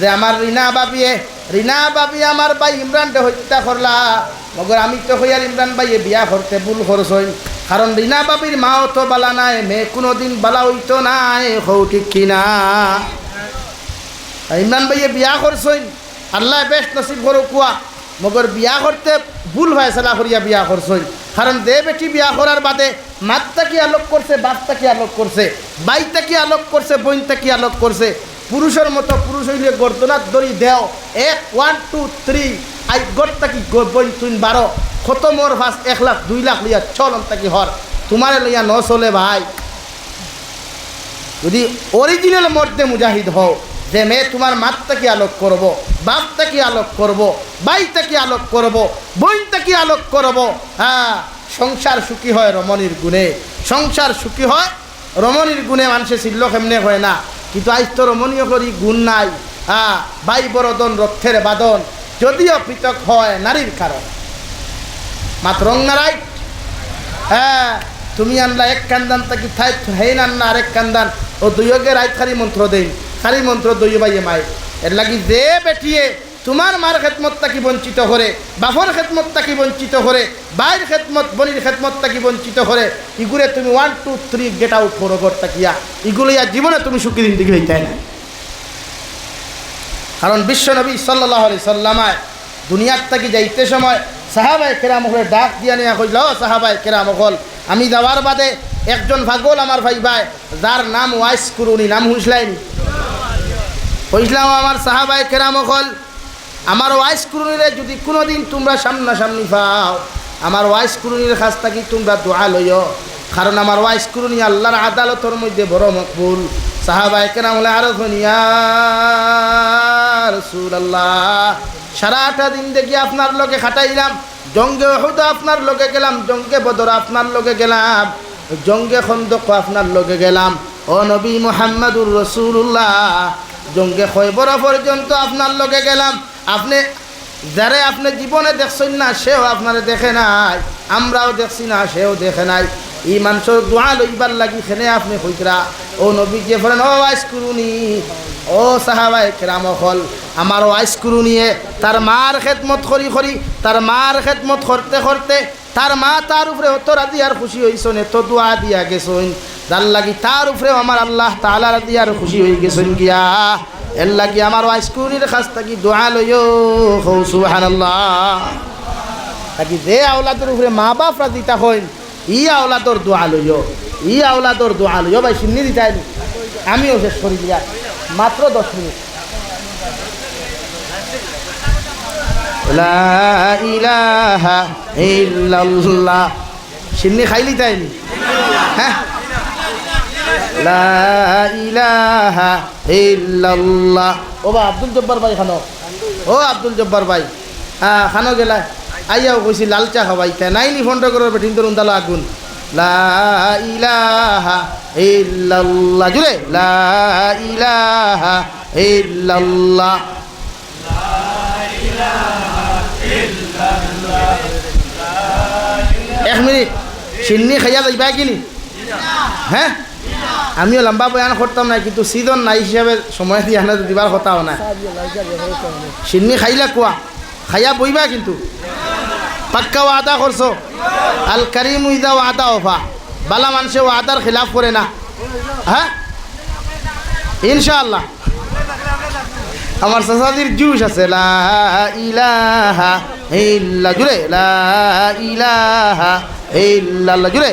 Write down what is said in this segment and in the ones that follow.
যে আমার রিনা বাবিয়ে, রিনা বাবি আমার ভাই ইমরানকে হত্যা করলা। মগর আমি তো হইয়ার ইমরান ভাইয়ে বিয়া করতে ভুল করছই। কারণ রিনা বাবির মাও তো বালা নাই, মেয়ে কোনোদিন বালা হইতো নাই হৌ ঠিক কিনা ইমরান ভাইয়ে বিয়া করছই, আল্লাহ বেশ নসিব করো কুয়া। মগর বিয়া করতে ভুল ফয়সলা করিয়া বিয়া করছই। কারণ দে বেটি বিয়া করার বাদে মাতটা কি আলোক করছে, বাপটা কি আলোক করছে বাইটা কি আলোক করছে বইনটা কি আলোক করছে পুরুষের মতো পুরুষ হইলে গর্দনাথ দড়ি দেও। এক ওয়ান টু থ্রি আই গড়টা কি বই তুই বারো। কত মোর ফার্স্ট এক লাখ, দুই লাখ লইয়া চলন তাকি হর। তোমারে লইয়া ন চলে ভাই। যদি অরিজিনাল মর্দে মুজাহিদ হও, যে মেয়ে তোমার মাতটা কি আলোক করব বাপটা কি আলোক করব বাইটা কি আলোক করব বইনটা কি আলোক করব হ্যাঁ সংসার সুখী হয় রমণীর গুণে। সংসার সুখী হয় রমণীর গুণে মানুষে ছিল কেমনে হয় না? কিন্তু আজ তোর মনীয় করি গুণ নাই। হ্যাঁ বাই বরদন রক্ষের বাদন যদিও পৃথক হয় নারীর কারণ। মাত্র নারাই হ্যাঁ তুমি আনলা এক কান্দান তাকি থাই হেন আনলা আরেক কান্দান। ও দুইয়গে রাইট খালি মন্ত্র দেই। খালি মন্ত্র দুই বাইয়ে মাই। এর লাগি যে বেটিয়ে তোমার মার খেদমত তাকি বঞ্চিত করে, বাপর খেদমত তাকি বঞ্চিত করে বাইর খেদমত, বনির খেদমত তাকি বঞ্চিত করে ইগুলে তুমি one two three get out করো গর তাকিয়া ইগুলো ইয়া জীবনে তুমি সুখী দিন দিকে হইতে না। কারণ বিশ্বনবী সাল্লাহ আলি সাল্লামায় দুনিয়ার থাকি যাইতে সময় সাহাবাই কেরাম হলে ডাক দিয়া নিয়ে কইল, "ও সাহাবাই কেরাম হল আমি যাওয়ার বাদে একজন ভাগল আমার ভাই ভাই যার নাম ওয়াইস কুরুনি, নাম হুসলাইনি কইসলাম আমার সাহাবাই কেরাম হল আমার ওয়াইস কুরুনিরে যদি কোনোদিন তোমরা সামনাসামনি পাও, আমার ওয়াইস কুরুনির কাছ থাকি তোমরা দোয়া লইও। কারণ আমার ওয়াইস কুরুনি আল্লাহর আদালতর মধ্যে বড় মকবুল। সাহাবাই কেরাম হলে আরও ধনিয়া রসুল্লাহ সারাটা দিন দেখি আপনার লোকে খাটাইলাম, জঙ্গে ওহুদ আপনার লোকে গেলাম, জঙ্গে বদর আপনার লোকে গেলাম, জঙ্গে খন্দক আপনার লোকে গেলাম। ও নবী মোহাম্মদুর রসুল্লাহ জঙ্গে খয়বর পর্যন্ত আপনার লোকে গেলাম আপনি যারে আপনি জীবনে দেখছেন না, সেও আপনারে দেখে নাই। আমরাও দেখছি না, সেও দেখে নাই। এই মানুষের দোয়া লইবার লাগি খেনে আপনি হইতরা ও নবী যে ফেরেন ও আইস করুনি ও সাহাবাই কেরাম হল, আমার আইস করুনিয়ে তার মার খেদমত করি করি, তার মার খেদমত করতে করতে, তার মা তার উপরে অত রাজি আর খুশি হইছন, এত দোয়া দিয়া গেছন। যার লাগি তার উপরে আমার আল্লাহ তালা রাজি আর খুশি হয়ে গেছন গিয়া। এর লাগি আমার আইসকুরির কাছ থাকি দোয়া লইও। হৌ যে আওলাদের উপরে মা বাপ রাজি তা হইন ই আওলাদর দোয়া ই আওলাদর দোয়া ভাই, সিন্নি দিতাই আমিও শেষ করি দিয়া, মাত্র দশ মিনিট। ইলাহা ইল্লাল্লাহ। সিন্নি খাইলি তাইনি? হ্যাঁ? লা ইলাহা ইল্লাল্লাহ। ও বা আব্দুল জব্বার ভাই খানো। ও আব্দুল জব্বার ভাই। হ্যাঁ খানো গেলা। আইয়াও কইছি লাল চা খাবাই তাই নাইনি ফোনটা করে বেটিন তোর উন্দালা আগুন। লা ইলাহা ইল্লাল্লাহ। জুড়ে। লা ইলাহা ইল্লাল্লাহ। এক মিনিট। সিন্নি খাইয়া যাইবা কিনি? হ্যাঁ? আমিও লম্বা বয়ান করতাম না, কিন্তু সিজন নাই হিসাবে সময় দিয়ে আনা দিবার কথাও না। সিন্নি খাইলা কোয়া খাইয়া বইবা কিন্তু? পাক্কা ওয়াদা করছ আল কারিম ইদা ওয়াদা ওফা বালা মানুষে ওয়াদার খিলাফ করে না। হ্যাঁ ইনশাআল্লাহ। আমার সাসাদির জুস আছে, লা ইলাহা ইল্লা জুড়ে লা ইলাহা ইল্লাল্লাহ। জুড়ে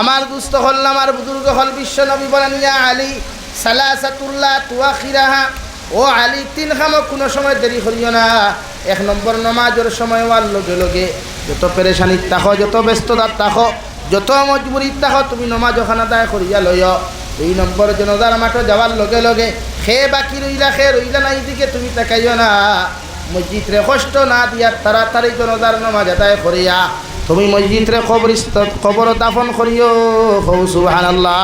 আমার দুস্থ হল আমার বুজুর্গ হল বিশ্ব নবী বলেন, ইয়া আলী সালাসাতুল্লাহ তুয়াখিরাহা। ও আলী তিন খামো কোনো সময় দেরি করিও না। এক নম্বর নমাজের সময় ওয়ার লগে লগে যত পেরেশানির তাহ যত ব্যস্ততার তাহ যত মজবুরির তাহ তুমি নমাজ ওখানে দায় করিয়া লইয় দুই নম্বর জনতার মাঠে যাওয়ার লগে লগে খে বাকি রইলা, খে রইলা নাই দিকে তুমি তাকাইও না। মসজিদ রে কষ্ট না দিয়া তাড়াতাড়ি জনতার নামাজ আদায় করিয়া তুমি মসজিদ রে কবরিস্ত কবর দাফন করিও হৌ সুবহানাল্লাহ।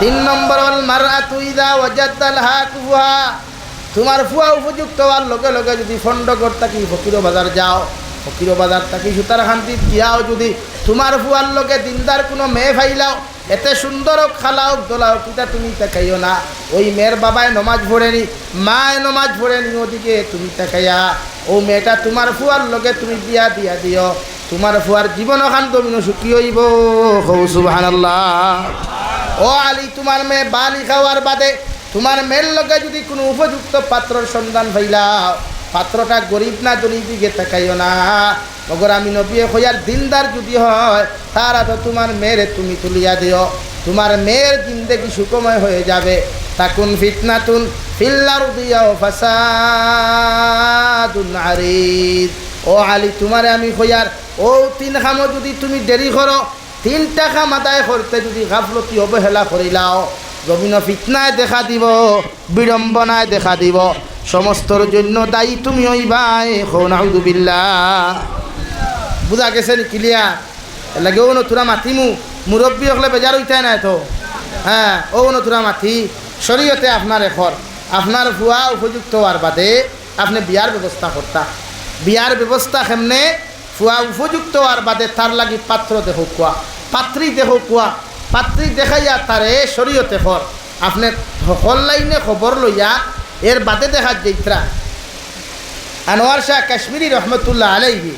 তিন নম্বর হল মারা তুই দা ওয়াজাদাল হাকুহা তোমার ফুয়া উপযুক্ত হওয়ার লগে লগে যদি ফন্ড থাকি ফকির বাজার যাও ফকির বাজার থাকি সুতার শান্তিত গিয়াও যদি তোমার ফুয়ার লগে দিনদার কোনো মেয়ে ফাইলাও, এতে সুন্দর হোক, খালাও দোলাও কিতা তুমি তাকাইও না। ওই মেয়ের বাবায় নমাজ পড়েনি মায় নমাজ ভরে নি, ওদিকে তুমি তাকাইয়া, ও মেয়েটা তোমার ফুয়ার লগে তুমি বিয়া দিয়া দিও। তোমার ফুয়ার জীবন খান দমিনো সুখী হইব। হৌ সুবহানাল্লাহ। ও আলী, তোমার মেয়ে বালি খাওয়ার বাদে তোমার মেয়ের লগে যদি কোনো উপযুক্ত পাত্রর সন্ধান পাইলাও পাত্রটা গরিব না দরিব দিকে তাকাইও না। মগর আমি নবিয়ে হইয়ার দিনদার যদি হয়, তারা তো তোমার মেয়েরে তুমি তুলিয়া দিও। তোমার মেয়ের জিন্দেগি সুকময় হয়ে যাবে। তাকুন ফিতনাতুন ফিল্লার দিয়াও ফাসাদুন আরিদ। ও আলী, তোমারে আমি হইয়ার ও তিন খামো যদি তুমি দেরি করো তিনটা খাম আদায় করতে যদি গাফলতি অবহেলা করিলাও জমিন ফিতনায় দেখা দিব, বিড়ম্বনায় দেখা দিব। সমস্তর জন্য দায়ী তুমি ওইবাই হৌনাউদুবিল্লা বুঝা গেছে নি ক্লিয়া লাগেও নতুরা মাতিমু মুরব্বী হলে বেজার হইতাই নাই তো। হ্যাঁ ও নতুরা মাতি। শরীয়তে আপনার এখর। আপনার ভুয়া উপযুক্ত হওয়ার বাদে আপনি বিয়ার ব্যবস্থা করতা। বিয়ার ব্যবস্থা কেমনে? ফুয়া উপযুক্ত হওয়ার বাদে তার লাগি পাত্র দেহ কুয়া পাত্রী দেহ কুয়া পাত্রী দেখাইয়া তারে শরীয়তে খর আপনি সকল লাইনে খবর লইয়া এর বাদে দেখা যাইত্রা। আনোয়ার শাহ কাশ্মীরি রহমতুল্লাহ আলাইহি।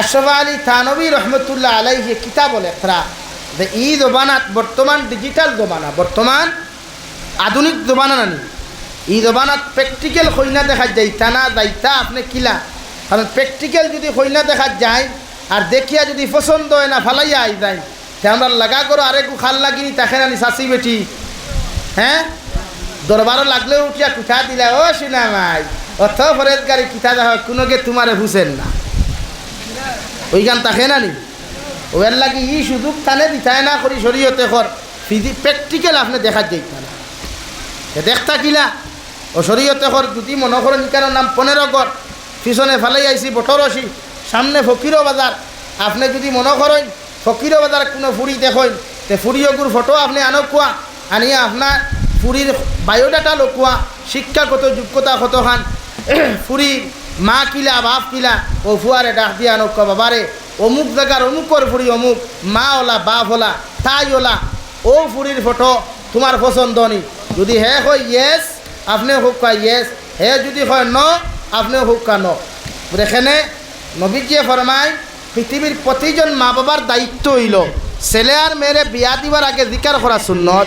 আশরফ আলী থানবী রহমতুল্লাহ আলাইহি কিতাব লেখরা যে ই জবানাত বর্তমান ডিজিটাল জমানা। বর্তমান আধুনিক জমানা নানি। ই জবানাত প্র্যাকটিক্যাল কইনা দেখা যাইতা না যাইতা আপনি কিলা? কারণ প্র্যাকটিক্যাল যদি কইনা দেখা যায়, আর দেখিয়া যদি পছন্দ হয় না, ফালাইয়া আই যায়। তে আমরা লাগা করো আরেকু খাল লাগিনি, তাকে নানি চাষি বেটি। হ্যাঁ দরবারও লাগলেও উঠিয়া কুঠা দিলা ও শুনা মাই, অথ ফরেজ গাড়ি কিতা দেখা কোনোকে তোমারে হুসেন না। ওই গান তাকে নানি। ওর লাগি ই সুযোগ থানে দিতাই না করি শরীয়তে কর প্র্যাকটিক্যাল আপনি দেখা যাইতা না দেখতা কিলা। ও শরীয়তে কর যদি মনে করেন নাম পনেরো গড়। পিছনে ফালাই আইসি বটরসি সামনে ফকিরও বাজার আপনি যদি মনে করেন ফকিরও বাজার কোনো ফুরি দেখেন, তে ফুরিয়গুর ফটো আপনি আনো কোয়া আনিয়া আপনার ফুরির বায়োডাটা লোকুয়া শিক্ষাগত যোগ্যতা কতখান ফুরির মা কিলা, বাপ কিলা ও ফুয়ারে ডাক দিয়া আনো কো বাবারে অমুক জায়গার অমুকর ফুরি অমুক, মা ওলা, বাপ ওলা, তাই ওলা ও ফুরির ফটো তোমার পছন্দ নি যদি হে হয় ইয়েস আপনি হোক কয় ইয়েস হে যদি হয় ন আপনি হোক কা ন এখানে নবীজিয়ে ফরমায় পৃথিবীর প্রতিজন মা বাবার দায়িত্ব হইল ছেলে আর মেয়েরে বিয়া দিবার আগে জিকার করা সুন্নত,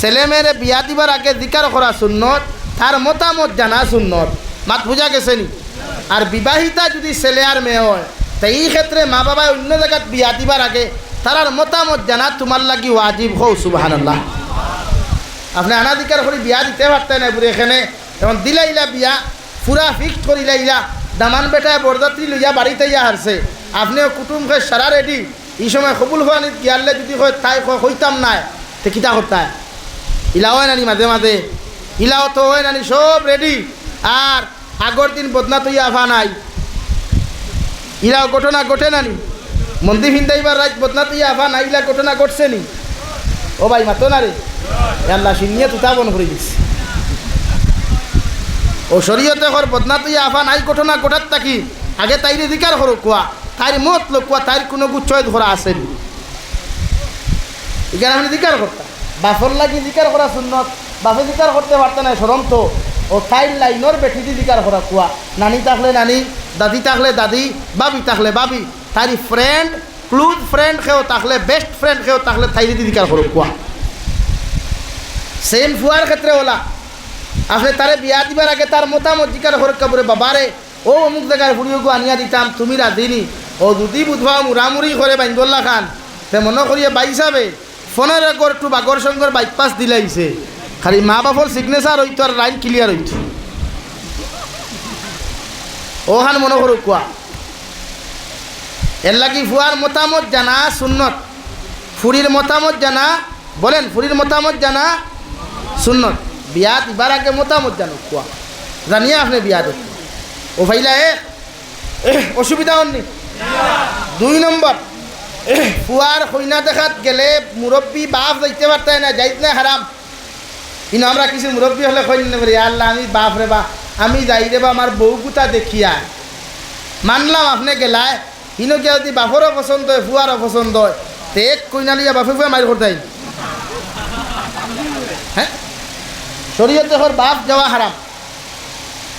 ছেলে মেয়েরে বিয়া দিবার আগে জিকার করা সুন্নত তার মতামত জানা সুন্নত। মাত বুঝা গেছে নি? আর বিবাহিতা যদি ছেলে আর মেয়ে হয়, তা এই ক্ষেত্রে মা বাবায় অন্য জায়গাত বিয়া দিবার আগে তারার মতামত জানা তোমার লাগি ওয়াজিব হও সুবাহান আপনি আনাধিকার করে বিয়া দিতে পারতেন না বুড়ি, এখানে যেমন দিলাইলা বিয়া, পুরা ফিক্সড করিলাইলা দামান বেটায় বরযাত্রী লইয়া বাড়িতে ইয়া হারছে। আপনিও কুটুম খে সারা রেডি। এই সময় কবুল হওয়া গিয়ারলে যদি হয় তাই হইতাম নাই। তে কিতা করতায় ইলা হয় নানি মাঝে মাঝে ইলাও তো হয় নানি, সব রেডি। আর আগর দিন বদনা তো আফা নাই। ইলাও ঘটনা ঘটে নানি। মন্দির হিন্দাইবার রাত বদনা তো আফা নাই, ইলা ঘটনা ঘটছে নি? ও ভাই মাতো না রে? আল্লাহ সিনিয়ে বন করে দিচ্ছে ও শরীয়তে কর বদনা তুই আফা নাই ঘটনা ঘটাত থাকি। আগে তাইরে দিকার করো, কোয়া। তাইর মত লোক কোয়া, তাইর কোনো গুচ্ছয় ধরা আসেনি এখানে আমি দিকার করতাম। বাফর লাগি দিকার করা সুন্নত। বাফে দিকার করতে পারতে না সরম তো। ও তাইর লাইনর বেঠি দি দিকার করা কোয়া। নানি থাকলে নানি, দাদি থাকলে দাদি, বাবি থাকলে বাবি। তারি ফ্রেন্ড ক্লোজ ফ্রেন্ড খেয়েও তাহলে বেস্ট ফ্রেন্ড খেয়েও তাহলে তাইরি দি দিকার করো কোয়া সেম ফুয়ার ক্ষেত্রে ওলা আপনি তারে বিয়া দিবার আগে তার মতামত জিকার হরক্কা বলে বাবারে ও অমুক জায়গায় ফুড়িও আনিয়া দিতাম তুমি রাধিনি ও যদি বুধবা মুরামুরি করে বাইন্দোল্লা খান তে মনে করিয়ে বাই হিসাবে ফোনের একর একটু বাগর সঙ্গর বাইপাস দিলাইছে খালি মা বাপর সিগনেচার হইতো আর লাইন ক্লিয়ার হইতো ওখান মনে করো কোয়া এর লাগি ফুয়ার মতামত জানা, সুন্নত। ফুরির মতামত জানা, বলেন, ফুরির মতামত জানা, সুন্নত। বিয়াত দিবার আগে মতামত জানো কোয়া জানিয়ে আপনি বিয়া দেখুন ও ভাইলা এ অসুবিধা হননি দুই নম্বর ফুয়ার কইনা দেখাত গেলে মুরব্বী বাপ যাইতে পারতে না যাইত না হারাম কিন্তু আমরা কিছু মুরব্বী হলে কই না পারি আল্লাহ আমি বাপ রে বা, আমি যাই রে বা আমার বউ গুতা দেখিয়া মানলাম, আপনি গেলায় ইনো গিয়া যদি বাপরও পছন্দ হয় ফুয়ারও পছন্দ হয়, তে কইনা লিয়া বাপে ফুয়া মারি করতাই হ্যাঁ শরীয়ত দেখর বাপ যাওয়া হারাম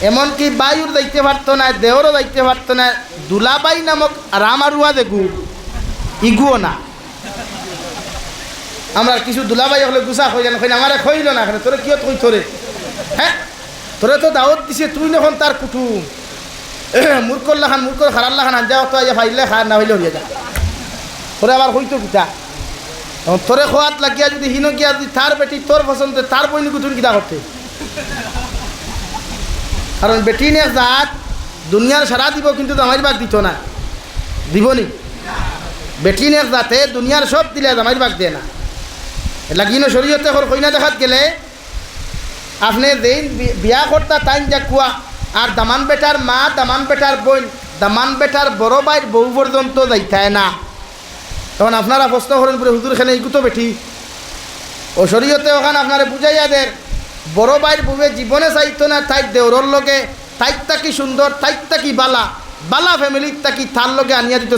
এমনকি বায়ুর দায়িত্বে পারতো না দেহরও দায়িত্বে পারতো না দুলাবাই নামক রামারুয়া দেখু, ইগুও না। আমরা কিছু দুলাবাই হলে গুছা হইলেন কইন আমারে খইল না তোরে কিয় কই তোরে হ্যাঁ তোরে তো দাওয়াত দিছে তুই যখন তার কুটুম। মূর্খর লাখান মূর্খর খারার লাখান আনজা তো আইয়া ফাইলে খা না হইলে হইয়া যা। তোরে আবার হইতো কিতা তোরে খোয়াত লাগিয়া যদি হিন গিয়া যদি তার বেটি তোর পছন্দ তার বইনি কুতুন কিতা করতে কারণ বেটি নে জাত দুনিয়ার সারা দিব, কিন্তু জামাইর বাগ দিত না। দিবনি বেটি নে জাতে দুনিয়ার সব দিলে জামাইর বাগ দিয়ে না। লাগিনো শরীয়তে কইনা দেখাত গেলে, আপনি যেই বিয়া করতা টাইম যা কুয়া আর দামান বেটার মা, দামান বেটার বোন, দামান বেটার বড় ভাইয়ের বউ পর্যন্ত যাইতায় না। তখন আপনারা প্রশ্ন করেন পরে হুজুর খানে ইগুতো বেঠি ও শরীয়তে ওখানে আপনারা বুঝাইয়া দেন, বড় ভাইয়ের বউয়ে জীবনে চাইতো না, তাই দেওরর লগে তাইত তাকি সুন্দর তাইত তাকি বালা বালা ফ্যামিলির তাকি তার লগে আনিয়া দিত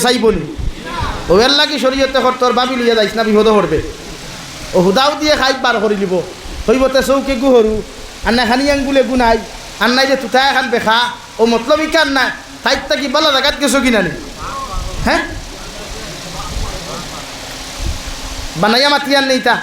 ও এর লাগি শরীয়তে কর, তোর বাবি লইয়া যাইস না, বিপদ করবে ও হুদাও দিয়ে খাই বার করে নিব হইবতে চৌকে গু সৰু আন্না খানি আঙ্গুলে গুনাই আন্নাই যে তুতা এখন বেখা, ও মতলব ইকান না তাইত তাকি বলা জাগাত গেছো কিনা নি হ্যাঁ বানাইয়া মাতিয়ান নেই তা